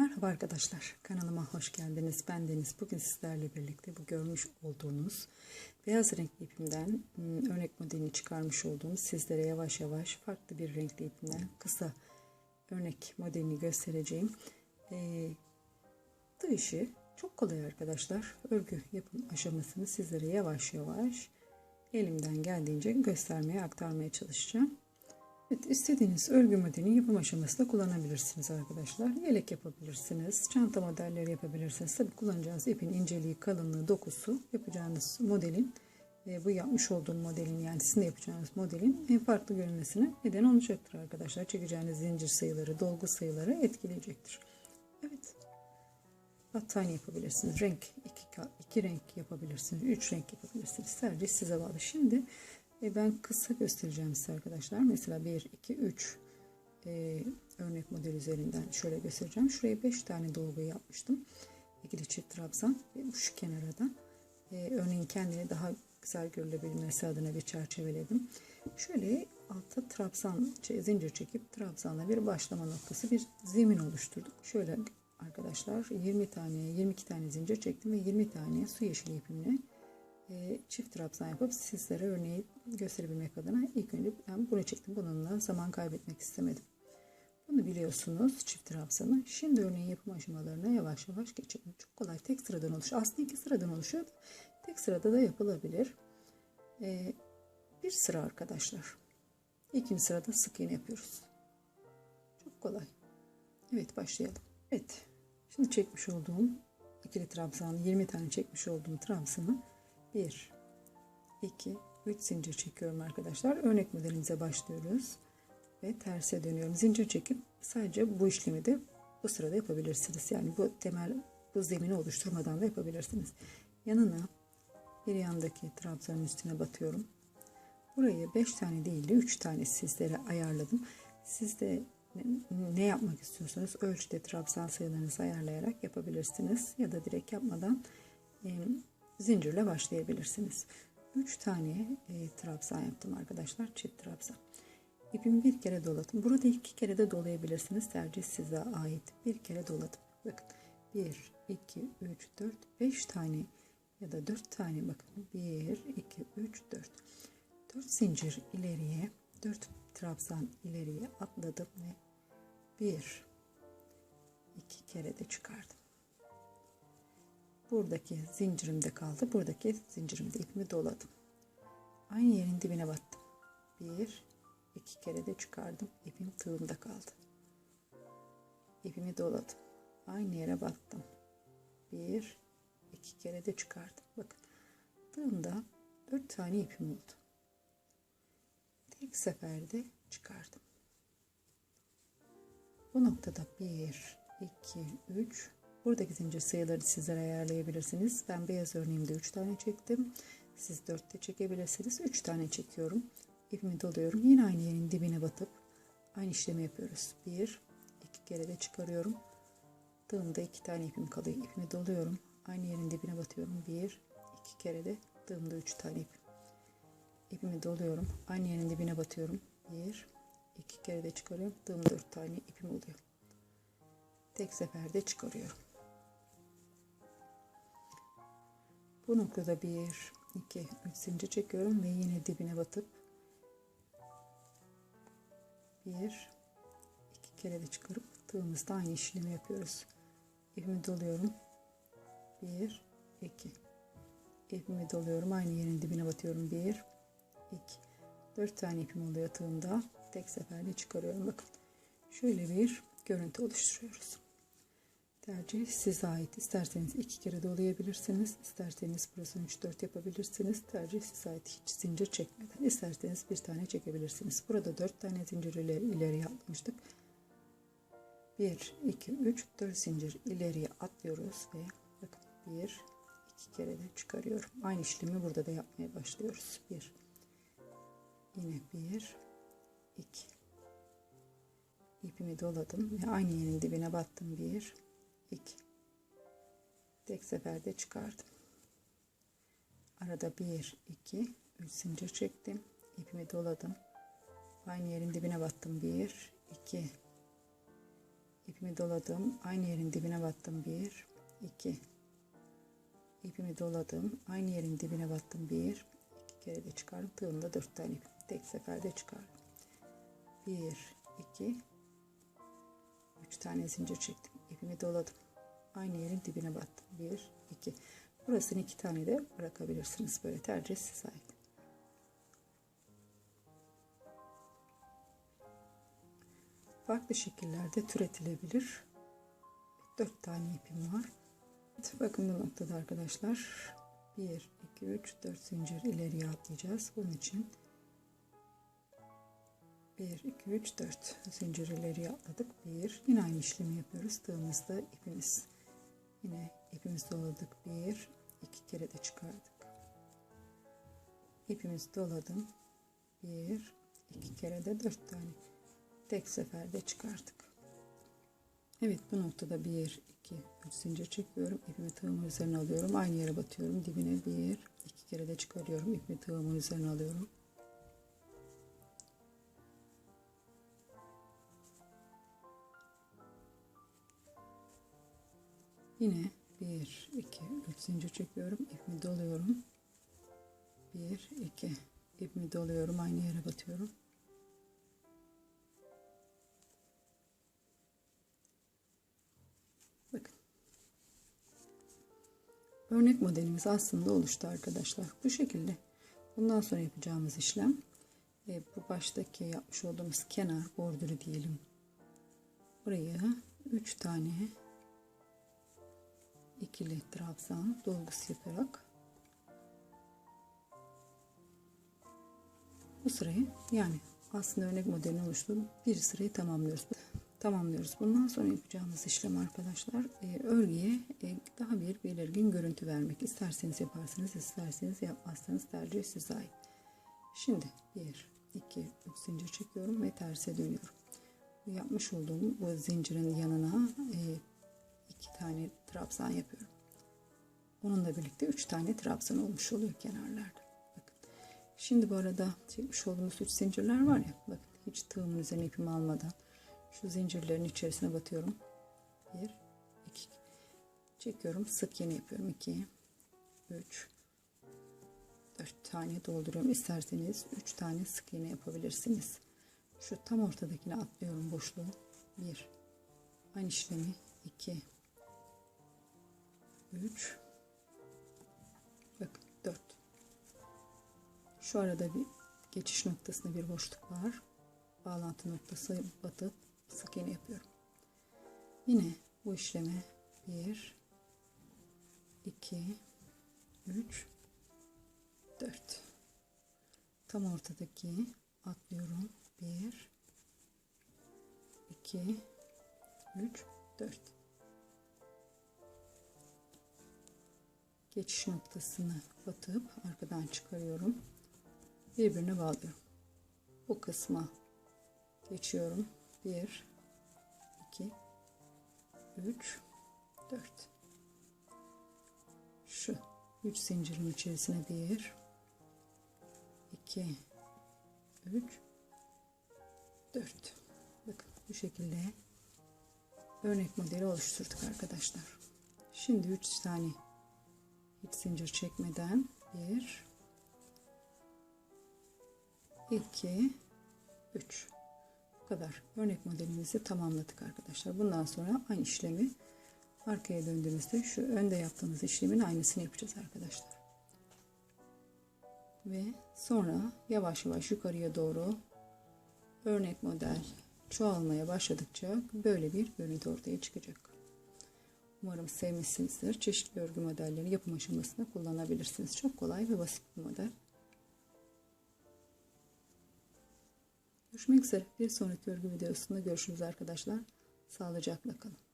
Merhaba arkadaşlar, kanalıma hoş geldiniz. Ben Deniz. Bugün sizlerle birlikte bu görmüş olduğunuz beyaz renkli ipimden ım, örnek modelini çıkarmış olduğum sizlere yavaş yavaş farklı bir renkli ipimden kısa örnek modelini göstereceğim. Ee, bu işi çok kolay arkadaşlar. Örgü yapım aşamasını sizlere yavaş yavaş elimden geldiğince göstermeye aktarmaya çalışacağım. Evet, istediğiniz örgü modelini yapım aşamasında kullanabilirsiniz arkadaşlar. Yelek yapabilirsiniz, çanta modelleri yapabilirsiniz. Tabii kullanacağınız ipin inceliği, kalınlığı, dokusu yapacağınız modelin e, bu yapmış olduğum modelin yani sizin de yapacağınız modelin en farklı görünmesine neden olacaktır arkadaşlar. Çekeceğiniz zincir sayıları, dolgu sayıları etkileyecektir. Evet. Battaniye yapabilirsiniz. Renk iki, iki renk yapabilirsiniz. Üç renk yapabilirsiniz. Tercih size bağlı. Şimdi e, ben kısa göstereceğim size arkadaşlar. Mesela 1, 2, 3 e, örnek model üzerinden şöyle göstereceğim. Şuraya 5 tane dolgu yapmıştım. İkili çift trabzan ve şu kenara da e, örneğin kendini daha güzel görülebilmesi adına bir çerçeveledim. Şöyle altta trabzan zincir çekip trabzanla bir başlama noktası bir zemin oluşturduk. Şöyle arkadaşlar 20 tane 22 tane zincir çektim ve 20 tane su yeşili ipimle çift trabzan yapıp sizlere örneği gösterebilmek adına ilk önce ben bunu çektim. Bununla zaman kaybetmek istemedim. Bunu biliyorsunuz çift trabzanı. Şimdi örneğin yapım aşamalarına yavaş yavaş geçelim. Çok kolay tek sıradan oluşuyor. Aslında iki sıradan oluşuyor. Tek sırada da yapılabilir. Ee, bir sıra arkadaşlar. İkinci sırada sık iğne yapıyoruz. Çok kolay. Evet başlayalım. Evet. Şimdi çekmiş olduğum ikili trabzan 20 tane çekmiş olduğum trabzanı 1 2 3 zincir çekiyorum arkadaşlar. Örnek modelimize başlıyoruz ve terse dönüyorum. Zincir çekip sadece bu işlemi de bu sırada yapabilirsiniz. Yani bu temel bu zemini oluşturmadan da yapabilirsiniz. Yanına bir yandaki trabzanın üstüne batıyorum. Buraya 5 tane değil de 3 tane sizlere ayarladım. Siz de ne yapmak istiyorsanız ölçüde trabzan sayılarınızı ayarlayarak yapabilirsiniz. Ya da direkt yapmadan zincirle başlayabilirsiniz. 3 tane e, trabzan yaptım arkadaşlar. Çift trabzan. İpimi bir kere doladım. Burada iki kere de dolayabilirsiniz. Tercih size ait. Bir kere doladım. Bakın 1, 2, 3, 4, 5 tane ya da 4 tane bakın. 1, 2, 3, 4. 4 zincir ileriye 4 trabzan ileriye atladım ve 1, 2 kere de çıkardım buradaki zincirimde kaldı. Buradaki zincirimde ipimi doladım. Aynı yerin dibine battım. Bir, iki kere de çıkardım. İpim tığımda kaldı. İpimi doladım. Aynı yere battım. Bir, iki kere de çıkardım. Bakın tığımda dört tane ipim oldu. Tek seferde çıkardım. Bu noktada bir, iki, üç, Buradaki zincir sayıları sizler ayarlayabilirsiniz. Ben beyaz örneğimde 3 tane çektim. Siz 4 de çekebilirsiniz. 3 tane çekiyorum. İpimi doluyorum. Yine aynı yerin dibine batıp aynı işlemi yapıyoruz. 1 2 kere de çıkarıyorum. Tığımda 2 tane ipim kalıyor. İpimi doluyorum. Aynı yerin dibine batıyorum. 1 2 kere de tığımda 3 tane ipim. İpimi doluyorum. Aynı yerin dibine batıyorum. 1 2 kere de çıkarıyorum. Tığımda 4 tane ipim oluyor. Tek seferde çıkarıyorum. Bu noktada 1, 2, 3 zincir çekiyorum ve yine dibine batıp 1, 2 kere de çıkarıp tığımızda aynı işlemi yapıyoruz. İpimi doluyorum. 1, 2. İpimi doluyorum. Aynı yerin dibine batıyorum. 1, 2. 4 tane ipim oluyor tığımda. Tek seferde çıkarıyorum. Bakın. Şöyle bir görüntü oluşturuyoruz. Tercih size ait. İsterseniz iki kere dolayabilirsiniz. İsterseniz burasını 3-4 yapabilirsiniz. Tercih size ait. Hiç zincir çekmeden. İsterseniz bir tane çekebilirsiniz. Burada 4 tane zincir ileri, ileri atmıştık. 1, 2, 3, 4 zincir ileriye atlıyoruz ve bakın 1, 2 kere de çıkarıyorum. Aynı işlemi burada da yapmaya başlıyoruz. 1, yine 1, 2, ipimi doladım ve aynı yerin dibine battım. 1, 2 tek seferde çıkardım. Arada 1 2 3 zincir çektim. İpimi doladım. Aynı yerin dibine battım. 1 2 ipimi doladım. Aynı yerin dibine battım. 1 2 ipimi doladım. Aynı yerin dibine battım. 1 2 kere de çıkardım. Tığımda 4 tane ip tek seferde çıkardım. 1 2 3 tane zincir çektim ipimi doladım aynı yerin dibine battım 1 2 burasını iki tane de bırakabilirsiniz böyle tercih size ait farklı şekillerde türetilebilir. 4 tane ipim var. Bakın bu noktada arkadaşlar 1, 2, 3, 4 zincir ileriye atlayacağız. Bunun için 1, 2, 3, 4 zincir ileriye atladık. 1. Yine aynı işlemi yapıyoruz. Tığımızda ipimiz. Yine ipimizi doladık. 1, 2 kere de çıkardık. İpimizi doladım. 1, 2 kere de 4 tane tek seferde çıkarttık. Evet bu noktada 1 2 3 zincir çekiyorum. İpimi tığımın üzerine alıyorum. Aynı yere batıyorum. Dibine 1 2 kere de çıkarıyorum. İpimi tığımın üzerine alıyorum. Yine 1 2 3 zincir çekiyorum. İpimi doluyorum. 1 2 ipimi doluyorum. Aynı yere batıyorum. Örnek modelimiz aslında oluştu arkadaşlar. Bu şekilde. Bundan sonra yapacağımız işlem e, bu baştaki yapmış olduğumuz kenar bordürü diyelim. Buraya 3 tane ikili trabzan dolgusu yaparak bu sırayı yani aslında örnek modelini oluştu. Bir sırayı tamamlıyoruz tamamlıyoruz. Bundan sonra yapacağımız işlem arkadaşlar e, örgüye e, daha bir belirgin görüntü vermek. İsterseniz yaparsınız, isterseniz yapmazsanız tercih size ait. Şimdi 1, 2, 3 zincir çekiyorum ve terse dönüyorum. Yapmış olduğum bu zincirin yanına e, iki tane trabzan yapıyorum. Onunla birlikte 3 tane trabzan olmuş oluyor kenarlarda. Bakın. Şimdi bu arada çekmiş olduğumuz 3 zincirler var ya bakın hiç tığımın üzerine ipimi almadan şu zincirlerin içerisine batıyorum. 1 2 çekiyorum. Sık iğne yapıyorum. 2 3 4 tane dolduruyorum. İsterseniz 3 tane sık iğne yapabilirsiniz. Şu tam ortadakine atlıyorum boşluğu. 1 aynı işlemi 2 3 bakın 4 şu arada bir geçiş noktasında bir boşluk var. Bağlantı noktası batıp sık iğne yapıyorum. Yine bu işleme 1 2 3 4 tam ortadaki atlıyorum. 1 2 3 4 geçiş noktasını batıp arkadan çıkarıyorum. Birbirine bağlıyorum. Bu kısma geçiyorum. 1 2 3 4 şu 3 zincirin içerisine 1 2 3 4 bakın bu şekilde örnek modeli oluşturduk arkadaşlar. Şimdi 3 tane hiç zincir çekmeden 1 2 3 kadar örnek modelimizi tamamladık arkadaşlar. Bundan sonra aynı işlemi arkaya döndüğümüzde şu önde yaptığımız işlemin aynısını yapacağız arkadaşlar. Ve sonra yavaş yavaş yukarıya doğru örnek model çoğalmaya başladıkça böyle bir görüntü ortaya çıkacak. Umarım sevmişsinizdir. Çeşitli örgü modelleri yapım aşamasında kullanabilirsiniz. Çok kolay ve basit bir model. Görüşmek üzere. Bir sonraki örgü videosunda görüşürüz arkadaşlar. Sağlıcakla kalın.